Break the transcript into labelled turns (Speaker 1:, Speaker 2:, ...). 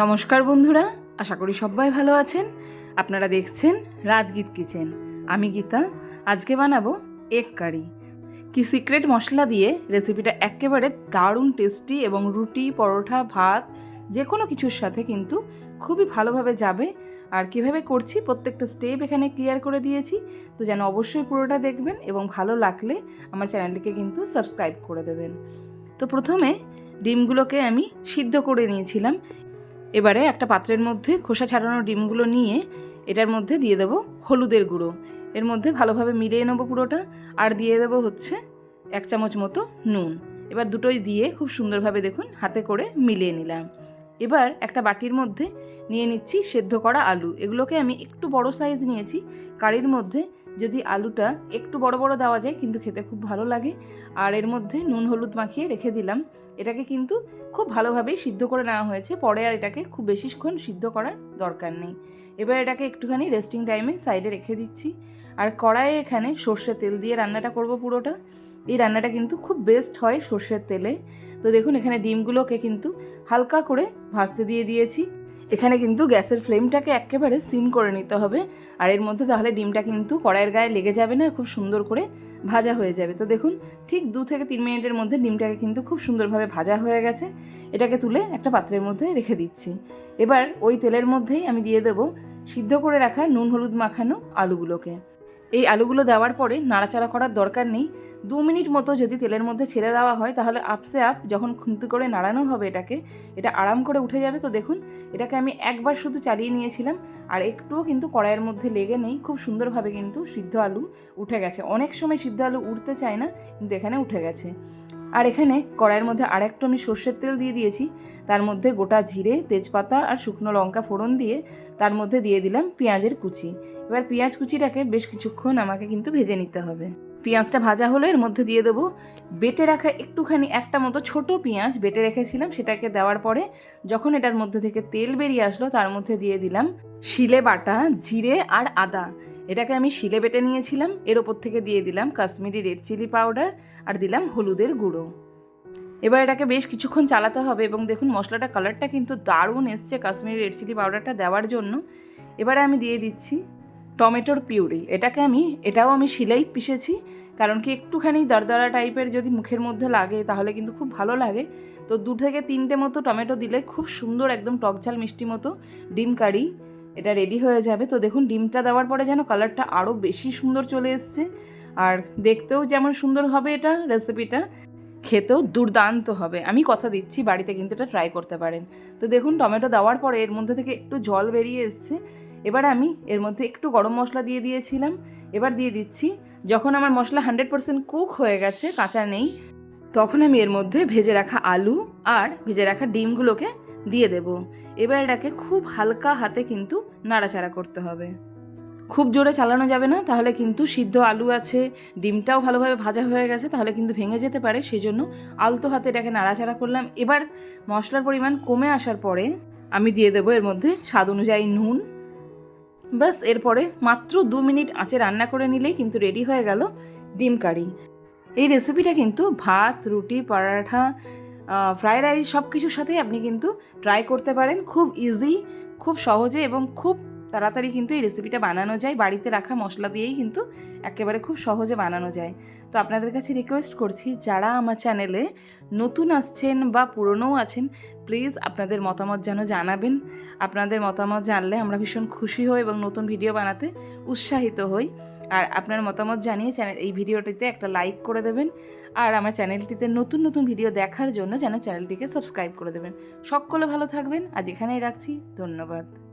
Speaker 1: নমস্কার বন্ধুরা, আশা করি সবাই ভালো আছেন। আপনারা দেখছেন রাজগীত কিচেন। আমি গীতা, আজকে বানাবো এগ কারি। কি সিক্রেট মশলা দিয়ে রেসিপিটা একেবারে দারুণ টেস্টি এবং রুটি, পরোটা, ভাত যে কোনো কিছুর সাথে কিন্তু খুবই ভালোভাবে যাবে। আর কীভাবে করছি প্রত্যেকটা স্টেপ এখানে ক্লিয়ার করে দিয়েছি। তো যেন অবশ্যই পুরোটা দেখবেন এবং ভালো লাগলে আমার চ্যানেলটিকে কিন্তু সাবস্ক্রাইব করে দেবেন। তো প্রথমে ডিমগুলোকে আমি সিদ্ধ করে নিয়েছিলাম। এবারে একটা পাত্রের মধ্যে খোসা ছাড়ানো ডিমগুলো নিয়ে এটার মধ্যে দিয়ে দেবো হলুদের গুঁড়ো। এর মধ্যে ভালোভাবে মিলিয়ে নেব পুরোটা আর দিয়ে দেবো হচ্ছে এক চামচ মতো নুন। এবার দুটোই দিয়ে খুব সুন্দরভাবে দেখুন হাতে করে মিলিয়ে নিলাম। এবার একটা বাটির মধ্যে নিয়ে নিচ্ছি সেদ্ধ করা আলু। এগুলোকে আমি একটু বড় সাইজ নিয়েছি। কারির মধ্যে যদি আলুটা একটু বড় বড় দেওয়া যায় কিন্তু খেতে খুব ভালো লাগে। আর এর মধ্যে নুন হলুদ মাখিয়ে রেখে দিলাম। এটাকে কিন্তু খুব ভালোভাবেই সিদ্ধ করে নেওয়া হয়েছে। পরে আর এটাকে খুব বেশিক্ষণ সিদ্ধ করার দরকার নেই। এবার এটাকে একটুখানি রেস্টিং টাইমে সাইডে রেখে দিচ্ছি। আর কড়াইয়ে এখানে সর্ষের তেল দিয়ে রান্নাটা করব পুরোটা। এই রান্নাটা কিন্তু খুব বেস্ট হয় সর্ষের তেলে। তো দেখুন এখানে ডিমগুলোকে কিন্তু হালকা করে ভাজতে দিয়ে দিয়েছি। এখানে কিন্তু গ্যাসের ফ্লেমটাকে একেবারে সিম করে নিতে হবে। আর এর মধ্যে তাহলে ডিমটা কিন্তু কড়াইয়ের গায়ে লেগে যাবে না, খুব সুন্দর করে ভাজা হয়ে যাবে। তো দেখুন, ঠিক দু থেকে তিন মিনিটের মধ্যে ডিমটাকে কিন্তু খুব সুন্দরভাবে ভাজা হয়ে গেছে। এটাকে তুলে একটা পাত্রের মধ্যে রেখে দিচ্ছি। এবার ওই তেলের মধ্যেই আমি দিয়ে দেবো সিদ্ধ করে রাখা নুন হলুদ মাখানো আলুগুলোকে। এই আলুগুলো দেওয়ার পরে নাড়াচাড়া করার দরকার নেই। দু মিনিট মতো যদি তেলের মধ্যে ছেড়ে দেওয়া হয়, তাহলে আপসে আপ যখন খুন্তি করে নাড়ানো হবে এটাকে, এটা আরাম করে উঠে যাবে। তো দেখুন, এটাকে আমি একবার শুধু চালিয়ে নিয়েছিলাম, আর একটুও কিন্তু কড়াইয়ের মধ্যে লেগে নেই। খুব সুন্দরভাবে কিন্তু সিদ্ধ আলু উঠে গেছে। অনেক সময় সিদ্ধ আলু উঠতে চায় না, কিন্তু এখানে উঠে গেছে। আর এখানে কড়াইয়ের মধ্যে আরেকটু আমি সর্ষের তেল দিয়ে দিয়েছি। তার মধ্যে গোটা জিরে, তেজপাতা আর শুকনো লঙ্কা ফোড়ন দিয়ে তার মধ্যে দিয়ে দিলাম পেঁয়াজের কুচি। এবার পেঁয়াজ কুচিটাকে বেশ কিছুক্ষণ আমাকে কিন্তু ভেজে নিতে হবে। পেঁয়াজটা ভাজা হলে, এর মধ্যে দিয়ে দেবো বেটে রাখা একটুখানি একটা মতো ছোট পেঁয়াজ বেটে রেখেছিলাম, সেটাকে দেওয়ার পরে যখন এটার মধ্যে থেকে তেল বেরিয়ে আসলো, তার মধ্যে দিয়ে দিলাম শিলে বাটা, জিরে আর আদা। এটাকে আমি শিলে বেটে নিয়েছিলাম, এর ওপর থেকে দিয়ে দিলাম কাশ্মীরি রেড চিলি পাউডার আর দিলাম হলুদের গুঁড়ো। এবার এটাকে বেশ কিছুক্ষণ চালাতে হবে এবং দেখুন মশলাটা, কালারটা কিন্তু দারুণ এসছে কাশ্মীরি রেড চিলি পাউডারটা দেওয়ার জন্য। এবারে আমি দিয়ে দিচ্ছি টমেটোর পিউরি। এটাকে আমি, এটাও আমি শিলেই পিষেছি, কারণ কি একটুখানি দরদরা টাইপের যদি মুখের মধ্যে লাগে তাহলে কিন্তু খুব ভালো লাগে। তো দু থেকে তিনটে মতো টমেটো দিলে খুব সুন্দর একদম টকঝাল মিষ্টি মতো ডিম কারি এটা রেডি হয়ে যাবে। তো দেখুন, ডিমটা দেওয়ার পরে যেন কালারটা আরও বেশি সুন্দর চলে এসছে। আর দেখতেও যেমন সুন্দর হবে এটা রেসিপিটা খেতেও দুর্দান্ত হবে। আমি কথা দিচ্ছি, বাড়িতে কিন্তু এটা ট্রাই করতে পারেন। তো দেখুন, টমেটো দেওয়ার পরে এর মধ্যে থেকে একটু জল বেরিয়ে এসছে। এবার আমি এর মধ্যে একটু গরম মশলা দিয়ে দিয়েছিলাম। এবার দিয়ে দিচ্ছি, যখন আমার মশলা হান্ড্রেড পার্সেন্ট কুক হয়ে গেছে, কাঁচা নেই তখন আমি এর মধ্যে ভেজে রাখা আলু আর ভেজে রাখা ডিমগুলোকে দিয়ে দেব। এবার এটাকে খুব হালকা হাতে কিন্তু নাড়াচাড়া করতে হবে। খুব জোরে চালানো যাবে না, তাহলে কিন্তু সিদ্ধ আলু আছে, ডিমটাও ভালোভাবে ভাজা হয়ে গেছে, তাহলে কিন্তু ভেঙে যেতে পারে, সেজন্য আলতো হাতে এটাকে নাড়াচাড়া করলাম। এবার মশলার পরিমাণ কমে আসার পরে আমি দিয়ে দেবো এর মধ্যে স্বাদ অনুযায়ী নুন। ব্যাস, এরপরে মাত্র দু মিনিট আঁচে রান্না করে নিলেই কিন্তু রেডি হয়ে গেল ডিম কারি। এই রেসিপিটা কিন্তু ভাত, রুটি, পরাঠা ফ্রায়েড রাইস সব কিছুর সাথেই আপনি কিন্তু ট্রাই করতে পারেন। খুব ইজি খুব সহজে এবং খুব তাড়াতাড়ি কিন্তু এই রেসিপিটা বানানো যায়। বাড়িতে রাখা মশলা দিয়েই কিন্তু একেবারে খুব সহজে বানানো যায়। তো আপনাদের কাছে রিকোয়েস্ট করছি, যারা আমার চ্যানেলে নতুন আসছেন বা পুরনোও আছেন প্লিজ আপনাদের মতামত যেন জানাবেন। আপনাদের মতামত জানলে আমরা ভীষণ খুশি হই এবং নতুন ভিডিও বানাতে উৎসাহিত হই। আর আপনার মতামত জানিয়ে চ্যানেল এই ভিডিওটিতে একটা লাইক করে দেবেন। আর আমার চ্যানেলটিতে নতুন নতুন ভিডিও দেখার জন্য যেন চ্যানেলটিকে সাবস্ক্রাইব করে দেবেন। সকলে ভালো থাকবেন। আজ এখানেই রাখছি। ধন্যবাদ।